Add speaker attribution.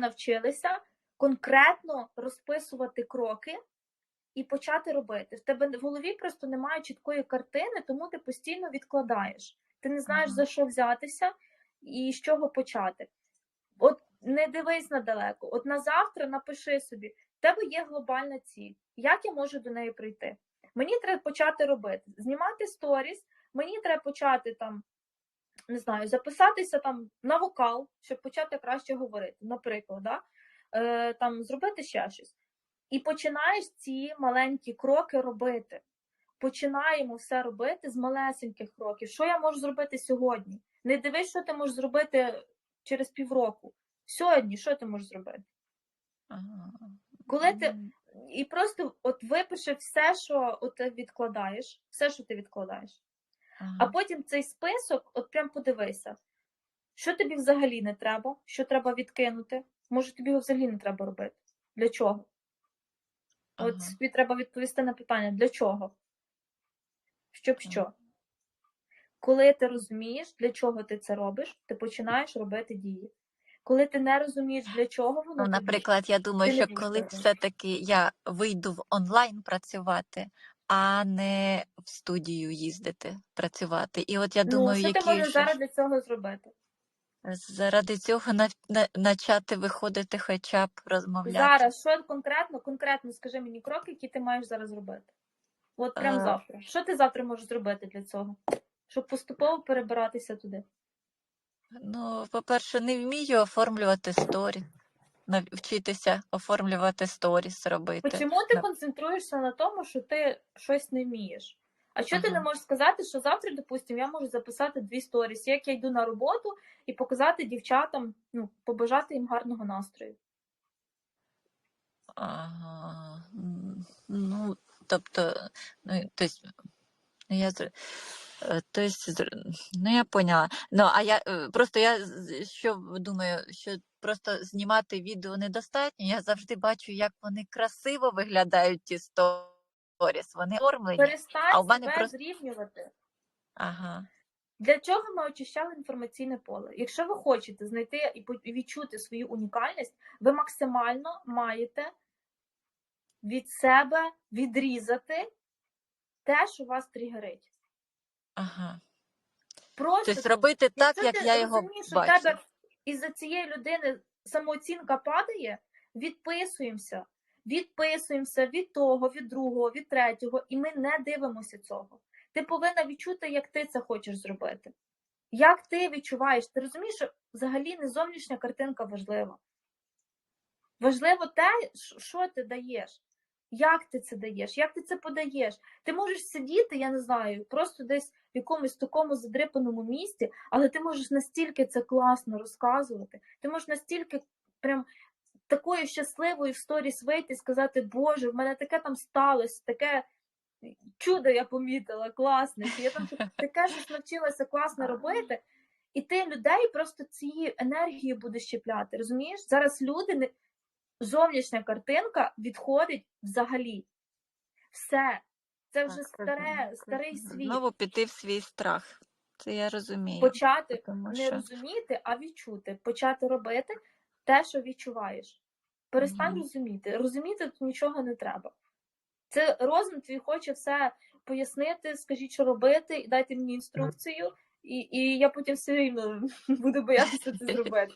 Speaker 1: навчилися конкретно розписувати кроки і почати робити. В тебе в голові просто немає чіткої картини, тому ти постійно відкладаєш. Ти не знаєш, за що взятися і з чого почати. От не дивись надалеко. От на завтра напиши собі: в тебе є глобальна ціль. Як я можу до неї прийти? Мені треба почати робити, знімати сторіс, мені треба почати там, не знаю, записатися там на вокал, щоб почати краще говорити, наприклад, да? е, там зробити ще щось. І починаєш ці маленькі кроки робити. Починаємо все робити з малесеньких кроків. Що я можу зробити сьогодні? Не дивись, що ти можеш зробити через півроку. Сьогодні, що ти можеш зробити?
Speaker 2: Ага.
Speaker 1: Коли ти і просто от випиши все, що от ти відкладаєш, все, що ти відкладаєш. А потім цей список, от прям подивися, що тобі взагалі не треба, що треба відкинути. Може, тобі його взагалі не треба робити. Для чого? От
Speaker 2: Ага.
Speaker 1: тобі треба відповісти на питання: для чого? Щоб що? Коли ти розумієш, для чого ти це робиш, ти починаєш робити дії. Коли ти не розумієш, для чого воно
Speaker 2: Ну, наприклад, я думаю, що коли все-таки я вийду в онлайн працювати, а не в студію їздити працювати. І от я
Speaker 1: ну,
Speaker 2: думаю,
Speaker 1: що ти
Speaker 2: які
Speaker 1: можеш зараз для цього зробити?
Speaker 2: заради цього на, на, начати виходити, хоча б розмовляти.
Speaker 1: Зараз, що конкретно, конкретно скажи мені кроки, які ти маєш зараз робити. От прямо
Speaker 2: Е.
Speaker 1: завтра. Що ти завтра можеш зробити для цього? Щоб поступово перебиратися туди.
Speaker 2: Ну, по-перше, не вмію оформлювати сторі, навчитися оформлювати сторіс робити.
Speaker 1: Чому ти
Speaker 2: Да.
Speaker 1: концентруєшся на тому, що ти щось не вмієш? А що ти не можеш сказати, що завтра, допустимо, я можу записати дві сторіс, як я йду на роботу і показати дівчатам, ну, побажати їм гарного настрою.
Speaker 2: Ага. Ну, тобто, ну, то есть, ну, я зр- е, то ну, я поняла. Ну, а я е, просто я що думаю, що просто знімати відео недостатньо. Я завжди бачу, як вони красиво виглядають ті сторіс. Вони оформлені.
Speaker 1: Перестань
Speaker 2: А у мене
Speaker 1: себе
Speaker 2: просто-
Speaker 1: зрівнювати.
Speaker 2: Ага.
Speaker 1: Для чого ми очищали інформаційне поле? Якщо ви хочете знайти і відчути свою унікальність, ви максимально маєте від себе відрізати те, що вас тригерить.
Speaker 2: Ага.
Speaker 1: Просто
Speaker 2: Тобто робити так, як я його бачу.
Speaker 1: тебе із-за цієї людини самооцінка падає, відписуємося. Відписуємося від того, від другого, від третього, і ми не дивимося цього. Ти повинна відчути, як ти це хочеш зробити. Як ти відчуваєш? Ти розумієш, що взагалі не зовнішня картинка важлива. Важливо те, що ти даєш, як ти це даєш, як ти це подаєш. Ти можеш сидіти, я не знаю, просто десь в якомусь такому задрипаному місці, але ти можеш настільки це класно розказувати. Ти можеш настільки прям такою щасливою в сторіс вийти і сказати, Боже, в мене таке там сталося, таке чудо я помітила, класне, я там таке щось навчилася класно робити. І ти людей просто цією енергією будеш щепляти. Розумієш? Зараз люди не зовнішня картинка відходить взагалі. Все. Це вже
Speaker 2: Так,
Speaker 1: старе, старий світ.
Speaker 2: Знову піти в свій страх. Це я розумію.
Speaker 1: Почати
Speaker 2: Тому
Speaker 1: не
Speaker 2: що-
Speaker 1: розуміти, а відчути. Почати робити те, що відчуваєш. Перестань
Speaker 2: Мгм.
Speaker 1: розуміти. Розуміти тут нічого не треба. Це розум твій хоче все пояснити, скажіть, що робити, і дайте мені інструкцію, і, і я потім все рівно буду боятися це зробити.